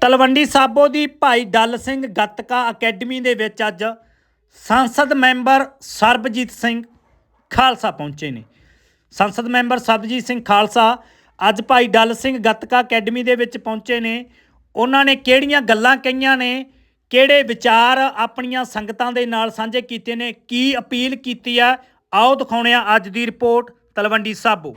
ਤਲਵੰਡੀ ਸਾਬੋ ਦੀ ਭਾਈ Dal Singh gatka academy ਦੇ ਵਿੱਚ ਅੱਜ ਸੰਸਦ ਮੈਂਬਰ ਸਰਬਜੀਤ ਸਿੰਘ ਖਾਲਸਾ ਪਹੁੰਚੇ ਨੇ। ਸੰਸਦ ਮੈਂਬਰ ਸਰਬਜੀਤ ਸਿੰਘ ਖਾਲਸਾ ਅੱਜ ਭਾਈ ਡੱਲ ਸਿੰਘ ਗੱਤਕਾ ਅਕੈਡਮੀ ਦੇ ਵਿੱਚ ਪਹੁੰਚੇ ਨੇ। ਉਹਨਾਂ ਨੇ ਕਿਹੜੀਆਂ ਗੱਲਾਂ ਕਹੀਆਂ ਨੇ? ਕਿਹੜੇ ਵਿਚਾਰ ਆਪਣੀਆਂ ਸੰਗਤਾਂ ਦੇ ਨਾਲ ਸਾਂਝੇ ਕੀਤੇ ਨੇ? ਕੀ ਅਪੀਲ ਕੀਤੀ ਆ? ਆਓ ਦਿਖਾਉਣੇ ਆ ਅੱਜ ਦੀ ਰਿਪੋਰਟ ਤਲਵੰਡੀ ਸਾਬੋ।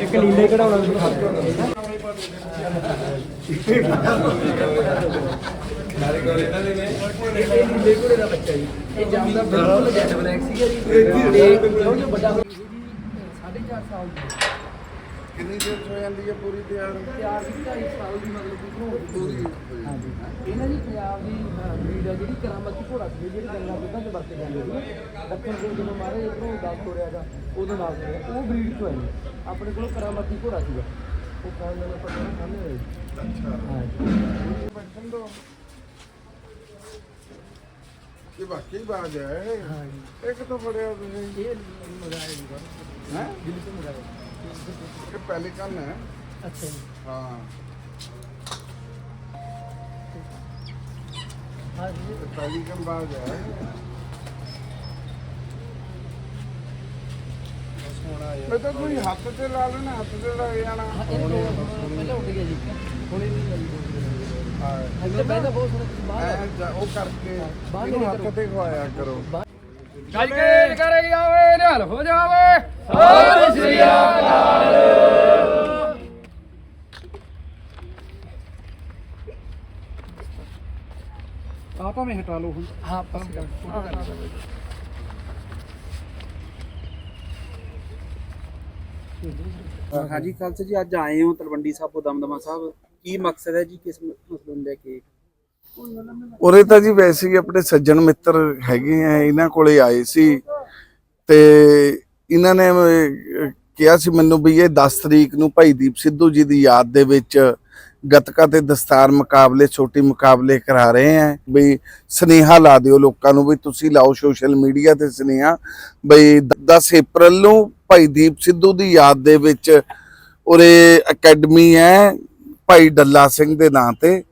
ਇੱਕ ਲੀਲੇ ਕਢਾਉਣਾ ਲੀਲੇ ਘੋੜੇ ਦਾ ਬੱਚਾ ਜੀ ਇਹ ਜਾਂਦਾ ਬਿਲਕੁਲ ਜੈਟ ਬਲੈਕ ਸੀਗਾ ਜੀ। ਤੇ ਜੋ ਜੋ ਵੱਡਾ ਹੋ ਗਿਆ ਜੀ 4.5 ਸਾਲ ਦੀ ਕਿੰਨੀ ਦੇਰ ਚ ਹੋ ਜਾਂਦੀ ਹੈ ਪੂਰੀ ਤਿਆਰ? ਤਿਆਰ ਦੀ ਢਾਈ ਸਾਲ ਦੀ ਮਤਲਬ ਕਿ ਘੋੜੀ ਪੂਰੀ ਹਾਂਜੀ। ਇਹਨਾਂ ਦੀ ਪੰਜਾਬ ਦੀ ਬਰੀਡ ਆ ਜਿਹੜੀ ਕਰਾਮਤੀ ਘੋੜਾ ਸੀ ਜਿਹੜੀ ਗੰਗਾ ਦੁੱਧਾਂ 'ਚ ਵਰਤੇ ਜਾਂਦੇ ਸੀ। ਦੱਖਣ ਤੋਂ ਜਦੋਂ ਮਾਰੇ ਇਧਰੋਂ ਹੋ ਰਿਹਾਗਾ ਉਦੋਂ ਨਾਲ ਹੋ ਰਿਹਾ। ਉਹ ਬਰੀਡ ਤੋਂ ਹੈ ਜੀ। ਆਪਣੇ ਕੋਲ ਕਰਾਮਤੀ ਘੋੜਾ ਸੀਗਾ। ਉਹ ਕਾਲ ਨਾਲ ਆਪਾਂ ਸਾਹਮਣੇ ਹੋਏ। ਅੱਛਾ। ਹਾਂਜੀ। ਬੈਠਣ ਦੋ। ਇਹ ਬਾਕੀ ਬਾਜ ਹੈ। ਇੱਕ ਤਾਂ ਫੜਿਆ ਤੁਸੀਂ? ਇਹ ਮਗਾਇਆ ਜੀ ਹੈ? ਦਿੱਲੀ ਤੋਂ ਮਗਾਇਆ ਇਹ ਪਹਿਲੀ ਕੰਨ ਹੈ। ਅੱਛਾ ਜੀ। ਹਾਂ। ਹਾਂ ਜੀ ਇਹ ਪਹਿਲੀ ਕੰਨ ਬਾਜ ਹੈ ਮੈਂ ਤਾਂ ਕੋਈ ਹੱਥ ਤੇ ਲਾ ਲੈਣਾ ਹੱਥ ਤੇ ਲੱਗ ਜਾਣਾ। ਪਹਿਲਾਂ ਉੱਡ ਗਿਆ ਜੀ। ਹੁਣ ਇਹ ਨਹੀਂ ਲੱਗੀ ਹਾਂ। ਅੱਗੇ ਪਹਿਲਾਂ ਬਹੁਤ ਸੋਹਣਾ ਬਾਹਰ ਉਹ ਕਰਕੇ ਬਾਹਰ ਹੱਥ। ਤੇ ਖਵਾਇਆ ਕਰੋ। ਗੱਜ ਕੇ ਕਰੇ ਜਾਵੇ ਨਿਹਾਲ ਹੋ ਜਾਵੇ। ਸਤਿ ਸ੍ਰੀ ਅਕਾਲ। ਆਪਾਂ ਮੈਂ ਹਟਾ ਲਓ ਹੁਣ। ਹਾਂ ਪਾਸ ਕਰ। ਹਾਂਜੀ ਖਾਲਸਾ ਜੀ ਅੱਜ ਆਏ ਹੋ ਤਲਵੰਡੀ ਸਾਬੋ ਦਮਦਮਾ ਸਾਹਿਬ। ਕੀ ਮਕਸਦ ਹੈ ਜੀ ਕਿਸ ਮਸਲੇ ਨੂੰ ਲੈ ਕੇ ਉਰੇ ਤਾਂ ਜੀ ਵੈਸੇ ਹੀ ਆਪਣੇ ਸੱਜਣ ਮਿੱਤਰ ਹੈਗੇ ਆ, ਇਹਨਾਂ ਕੋਲੇ ਆਏ ਸੀ ਤੇ ਇਹਨਾਂ ਨੇ ਕਿਹਾ ਸੀ ਮੈਨੂੰ ਵੀ ਇਹ 10 ਤਰੀਕ ਨੂੰ ਭਾਈ ਦੀਪ ਸਿੱਧੂ ਜੀ ਦੀ ਯਾਦ ਦੇ ਵਿੱਚ ਗਤਕਾ ਤੇ ਦਸਤਾਰ ਮੁਕਾਬਲੇ, ਛੋਟੀ ਮੁਕਾਬਲੇ ਕਰਾ ਰਹੇ ਆ। ਬਈ ਸਨੇਹਾ ਲਾ ਦਿਓ ਲੋਕਾਂ ਨੂੰ ਵੀ ਤੁਸੀਂ ਲਾਓ ਸੋਸ਼ਲ ਮੀਡੀਆ ਤੇ ਸਨੇਹਾ। ਬਈ 10 ਅਪ੍ਰੈਲ ਨੂੰ ਭਾਈ ਦੀਪ ਸਿੱਧੂ ਦੀ ਯਾਦ ਦੇ ਵਿੱਚ ਉਰੇ ਅਕੈਡਮੀ ਹੈ ਭਾਈ ਡੱਲਾ ਸਿੰਘ ਦੇ ਨਾਂ ਤੇ।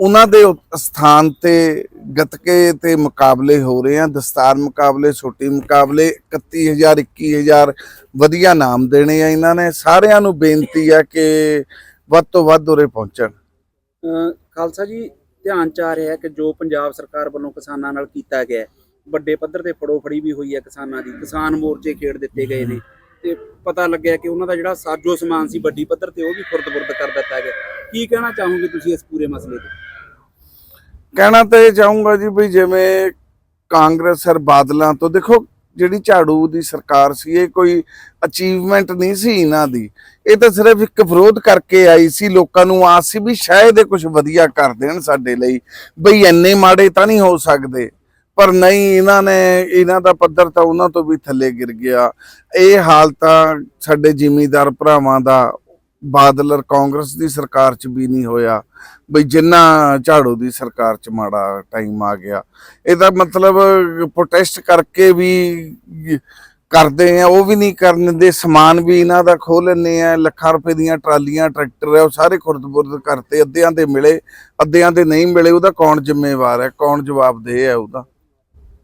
ਉਹਨਾਂ ਦੇ ਉ- ਸਥਾਨ ਤੇ ਗਤਕੇ ਤੇ ਮੁਕਾਬਲੇ ਹੋ ਰਹੇ ਆ, ਦਸਤਾਰ ਮੁਕਾਬਲੇ, ਛੋਟੀ ਮੁਕਾਬਲੇ 31000 21000 ਵਧੀਆ ਨਾਮ ਦੇਣੇ ਆ ਇਹਨਾਂ ਨੇ। ਸਾਰਿਆਂ ਨੂੰ ਬੇਨਤੀ ਆ ਕਿ ਵੱਧ ਤੋਂ ਵੱਧ ਉਰੇ ਪਹੁੰਚਣ। ਖਾਲਸਾ ਜੀ, ਧਿਆਨ ਚ ਆ ਰਿਹਾ ਹੈ ਕਿ ਜੋ ਪੰਜਾਬ ਸਰਕਾਰ ਵੱਲੋਂ ਕਿਸਾਨਾਂ ਨਾਲ ਕੀਤਾ ਗਿਆ ਵੱਡੇ ਪੱਧਰ ਤੇ ਫੜੋ ਫੜੀ ਵੀ ਹੋਈ ਹੈ ਕਿਸਾਨਾਂ ਦੀ। ਕਿਸਾਨ ਮੋਰਚੇ ਖੇਡ ਦਿੱਤੇ ਗਏ ਨੇ। ਤੇ ਪਤਾ ਲੱਗਿਆ ਕਿ ਉਹਨਾਂ ਦਾ ਜਿਹੜਾ ਸਾਜੋ ਸਮਾਨ ਸੀ ਵੱਡੀ ਪੱਧਰ ਤੇ, ਉਹ ਵੀ ਫੁਰਦ ਬੁਰਦ ਕਰ ਦਿੱਤਾ ਗਿਆ। ਕੀ ਕਹਿਣਾ ਚਾਹੋਗੇ ਤੁਸੀਂ ਇਸ ਪੂਰੇ ਮਸਲੇ ਤੇ? ਕਹਿਣਾ ਤਾਂ ਇਹ ਚਾਹੂੰਗਾ ਜੀ ਵੀ ਜਿਵੇਂ ਕਾਂਗਰਸ ਸਰ ਬਾਦਲਾਂ ਤੋਂ, ਦੇਖੋ ਜਿਹੜੀ ਝਾੜੂ ਦੀ ਸਰਕਾਰ ਸੀ, ਇਹ ਕੋਈ ਅਚੀਵਮੈਂਟ ਨਹੀਂ ਸੀ ਇਹਨਾਂ ਦੀ। ਇਹ ਤਾਂ ਸਿਰਫ ਇੱਕ ਵਿਰੋਧ ਕਰਕੇ ਆਈ ਸੀ, ਲੋਕਾਂ ਨੂੰ ਆਸ ਸੀ ਵੀ ਸ਼ਾਇਦ ਇਹ ਕੁਝ ਵਧੀਆ ਕਰ ਦੇਣ ਸਾਡੇ ਲਈ। ਬਈ ਇੰਨੇ ਮਾੜੇ ਤਾਂ ਨਹੀਂ ਹੋ ਸਕਦੇ, ਪਰ ਨਹੀਂ, ਇਹਨਾਂ ਨੇ, ਇਹਨਾਂ ਦਾ ਪੱਧਰ ਤਾਂ ਉਹਨਾਂ ਤੋਂ ਵੀ ਥੱਲੇ ਗਿਰ ਗਿਆ। ਇਹ ਹਾਲ ਤਾਂ ਸਾਡੇ ਜਿਮੀਦਾਰ ਭਰਾਵਾਂ ਦਾ ਬਾਦਲ ਕਾਂਗਰਸ ਦੀ ਸਰਕਾਰ 'ਚ ਵੀ ਨਹੀਂ ਹੋਇਆ। ਬਈ ਜਿੰਨਾ ਝਾੜੂ ਦੀ ਸਰਕਾਰ 'ਚ ਮਾੜਾ ਟਾਈਮ ਆ ਗਿਆ। ਇਹਦਾ ਮਤਲਬ ਪ੍ਰੋਟੈਸਟ ਕਰਕੇ ਵੀ ਕਰਦੇ ਆ, ਉਹ ਵੀ ਨਹੀਂ ਕਰਨ ਦੇ ਸਮਾਨ ਵੀ ਇਹਨਾਂ ਦਾ ਖੋਹ ਲੈਂਦੇ ਆ। ਲੱਖਾਂ ਰੁਪਏ ਦੀਆਂ ਟਰਾਲੀਆਂ, ਟਰੈਕਟਰ ਆ, ਉਹ ਸਾਰੇ ਖੁਰਦ-ਬੁਰਦ ਕਰਤੇ। ਅੱਧਿਆਂ ਦੇ ਮਿਲੇ, ਅੱਧਿਆਂ ਦੇ ਨਹੀਂ ਮਿਲੇ, ਉਹਦਾ ਕੌਣ ਜ਼ਿੰਮੇਵਾਰ ਹੈ? ਕੌਣ ਜਵਾਬਦੇਹ ਹੈ ਉਹਦਾ?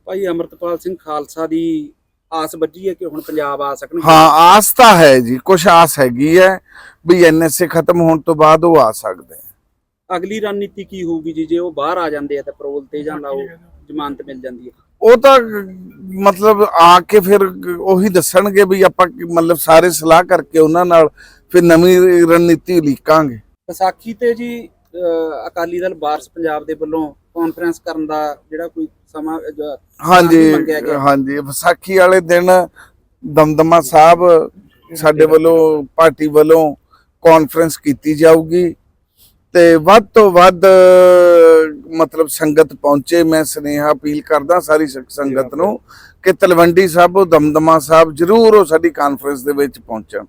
ਭਾਈ ਅਮਰਤਪਾਲ ਸਿੰਘ ਖਾਲਸਾ ਦੀ ਆਸ ਵੱਜੀ ਹੈ ਕਿ ਹੁਣ ਪੰਜਾਬ ਆ ਸਕਣਗੇ? ਹਾਂ ਆਸ ਤਾਂ ਹੈ ਜੀ ਕੁਝ ਆਸ ਹੈਗੀ ਹੈ ਵੀ ਐਨਐਸਏ ਖਤਮ ਹੋਣ ਤੋਂ ਬਾਅਦ ਉਹ ਆ ਸਕਦੇ ਆ। ਅਗਲੀ ਰਣਨੀਤੀ ਕੀ ਹੋਊਗੀ ਜੀ? ਜੇ ਉਹ ਬਾਹਰ ਆ ਜਾਂਦੇ ਆ ਤਾਂ ਪੈਰੋਲ ਤੇ ਜਾਂ ਉਹ ਜ਼ਮਾਨਤ ਮਿਲ ਜਾਂਦੀ ਹੈ। ਉਹ ਤਾਂ ਮਤਲਬ ਆ ਕੇ ਫਿਰ ਉਹੀ ਦੱਸਣਗੇ ਵੀ ਆਪਾਂ ਕੀ- ਮਤਲਬ ਸਾਰੇ ਸਲਾਹ ਕਰਕੇ ਉਹਨਾਂ ਨਾਲ ਫਿਰ ਨਵੀਂ ਰਣਨੀਤੀ ਲਿਖਾਂਗੇ ਵਿਸਾਖੀ ਤੇ ਜੀ ਅਕਾਲੀ ਦਲ ਵਾਰਸ ਪੰਜਾਬ ਦੇ ਵੱਲੋਂ ਕਾਨਫਰੰਸ ਕਰਨ ਦਾ ਜਿਹੜਾ ਕੋਈ ਸਮਾਂ ਅਹ, ਜ- ਹਾਂਜੀ। ਹਾਂਜੀ। ਵਿਸਾਖੀ ਵਾਲੇ ਦਿਨ ਦਮਦਮਾ ਸਾਹਿਬ ਸਾਡੇ ਵੱਲੋਂ ਪਾਰਟੀ ਵੱਲੋਂ ਕਾਨਫਰੰਸ ਕੀਤੀ ਜਾਊਗੀ ਤੇ ਵੱਧ ਤੋਂ ਵੱਧ ਮਤਲਬ ਸੰਗਤ ਪਹੁੰਚੇ। ਮੈਂ ਸਨੇਹਾ ਅਪੀਲ ਕਰਦਾ ਸਾਰੀ ਸੰਗਤ ਨੂੰ ਕਿ ਤਲਵੰਡੀ ਸਾਹਿਬ ਦਮਦਮਾ ਸਾਹਿਬ ਜਰੂਰ ਉਹ ਸਾਡੀ ਕਾਨਫਰੰਸ ਦੇ ਵਿੱਚ ਪਹੁੰਚਣ।